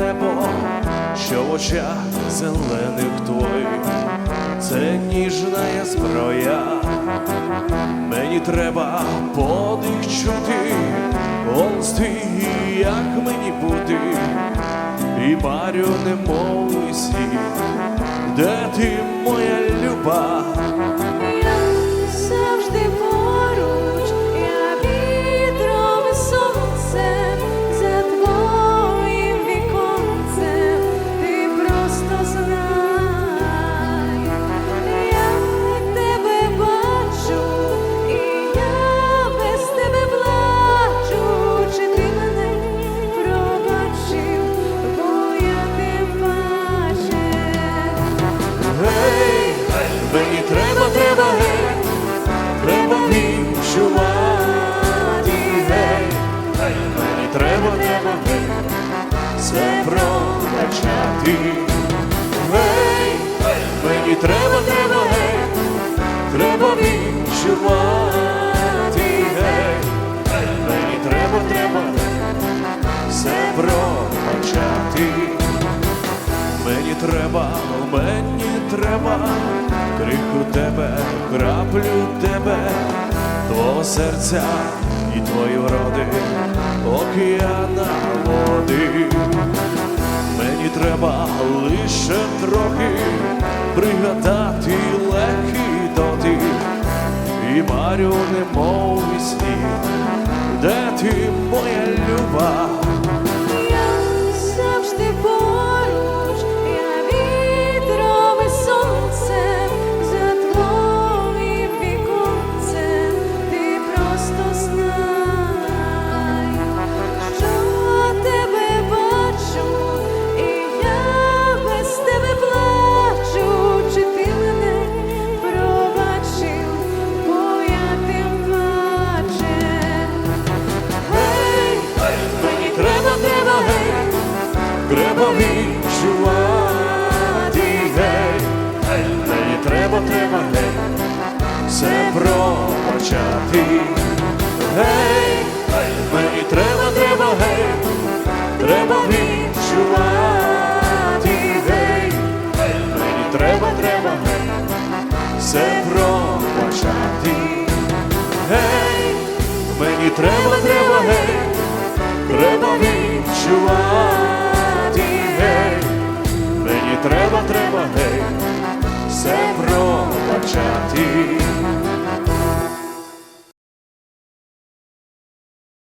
небо, що в очах зелених твоїх, це ніжна я зброя. Мені треба подих чути, он стій, як мені бути, і марю немов сні, де ти моя люба. Все пробачати. Гей, мені треба, треба, гей, треба відчувати, гей, мені треба, треба, все пробачати. Мені треба, мені треба, криху тебе, краплю тебе, твого серця і твої вроди, океана води. Трохи пригадати легкі доти, і марю немов у сні, де ти моя люба. Треба відчувати, гей, мені треба, треба, гей, все пробачати. Гей, мені треба, треба, гей, треба відчувати, гей, мені треба, треба, гей, все пробачати. Гей, мені треба, треба, гей, треба відчувати, мені